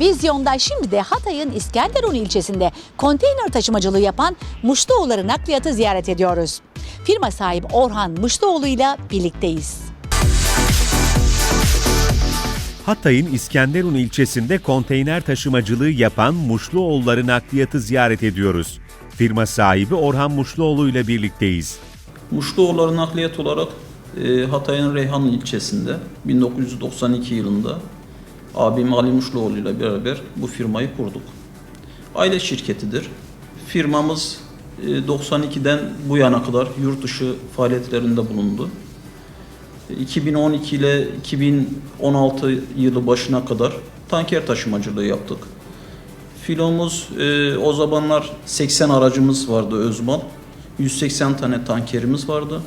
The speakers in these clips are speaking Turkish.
Vizyonda şimdi de Hatay'ın İskenderun ilçesinde konteyner taşımacılığı yapan Muşluoğulları Nakliyat'ı ziyaret ediyoruz. Firma sahibi Orhan Muşluoğlu ile birlikteyiz. Hatay'ın İskenderun ilçesinde konteyner taşımacılığı yapan Muşluoğulları Nakliyatı ziyaret ediyoruz. Firma sahibi Orhan Muşluoğlu ile birlikteyiz. Muşluoğulları nakliyat olarak e, Hatay'ın Reyhan ilçesinde 1992 yılında abim Ali Muşluoğlu ile beraber bu firmayı kurduk. Aile şirketidir. Firmamız e, 92'den bu yana kadar yurt dışı faaliyetlerinde bulundu. E, 2012 ile 2016 yılı başına kadar tanker taşımacılığı yaptık. Filomuz e, o zamanlar 80 aracımız vardı Özmal. 180 tane tankerimiz vardı.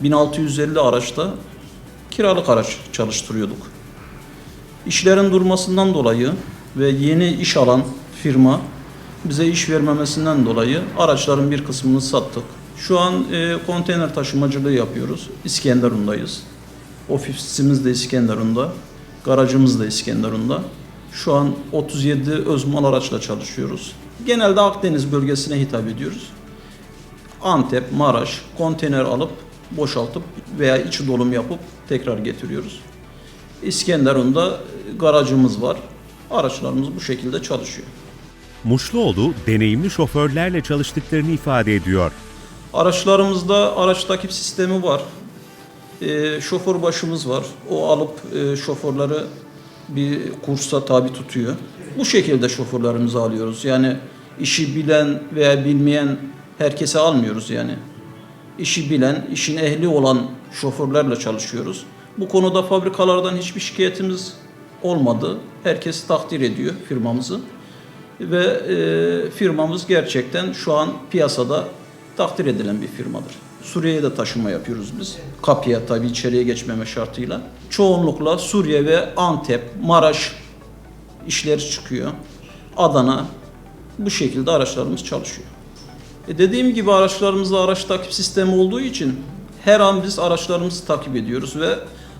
1650 araçta kiralık araç çalıştırıyorduk. İşlerin durmasından dolayı ve yeni iş alan firma bize iş vermemesinden dolayı araçların bir kısmını sattık. Şu an e, konteyner taşımacılığı yapıyoruz. İskenderun'dayız. Ofisimiz de İskenderun'da. Garajımız da İskenderun'da. Şu an 37 özmal araçla çalışıyoruz. Genelde Akdeniz bölgesine hitap ediyoruz. Antep, Maraş konteyner alıp boşaltıp veya içi dolum yapıp tekrar getiriyoruz. İskenderun'da garajımız var. Araçlarımız bu şekilde çalışıyor. Muşluoğlu deneyimli şoförlerle çalıştıklarını ifade ediyor. Araçlarımızda araç takip sistemi var. Ee, şoför başımız var. O alıp e, şoförleri bir kursa tabi tutuyor. Bu şekilde şoförlerimizi alıyoruz. Yani işi bilen veya bilmeyen herkese almıyoruz yani. İşi bilen, işin ehli olan şoförlerle çalışıyoruz. Bu konuda fabrikalardan hiçbir şikayetimiz olmadı. Herkes takdir ediyor firmamızı. Ve e, firmamız gerçekten şu an piyasada takdir edilen bir firmadır. Suriye'ye de taşıma yapıyoruz biz. Kapıya tabii içeriye geçmeme şartıyla. Çoğunlukla Suriye ve Antep, Maraş işleri çıkıyor. Adana bu şekilde araçlarımız çalışıyor. E dediğim gibi araçlarımızda araç takip sistemi olduğu için her an biz araçlarımızı takip ediyoruz ve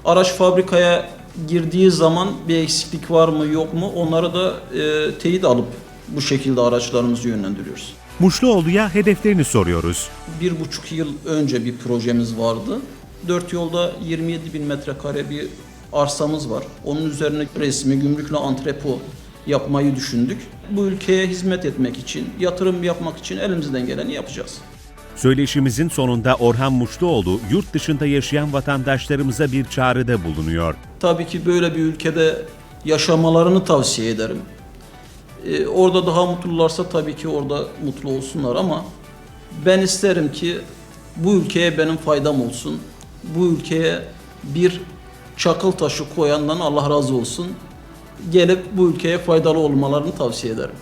araç fabrikaya girdiği zaman bir eksiklik var mı yok mu onları da e, teyit alıp bu şekilde araçlarımızı yönlendiriyoruz. Muşluoğlu'ya hedeflerini soruyoruz. Bir buçuk yıl önce bir projemiz vardı. Dört yolda 27 bin metrekare bir arsamız var. Onun üzerine resmi gümrükle antrepo yapmayı düşündük. Bu ülkeye hizmet etmek için, yatırım yapmak için elimizden geleni yapacağız. Söyleşimizin sonunda Orhan Muşluoğlu yurt dışında yaşayan vatandaşlarımıza bir çağrıda bulunuyor. Tabii ki böyle bir ülkede yaşamalarını tavsiye ederim. Ee, orada daha mutlularsa tabii ki orada mutlu olsunlar ama ben isterim ki bu ülkeye benim faydam olsun. Bu ülkeye bir çakıl taşı koyandan Allah razı olsun. Gelip bu ülkeye faydalı olmalarını tavsiye ederim.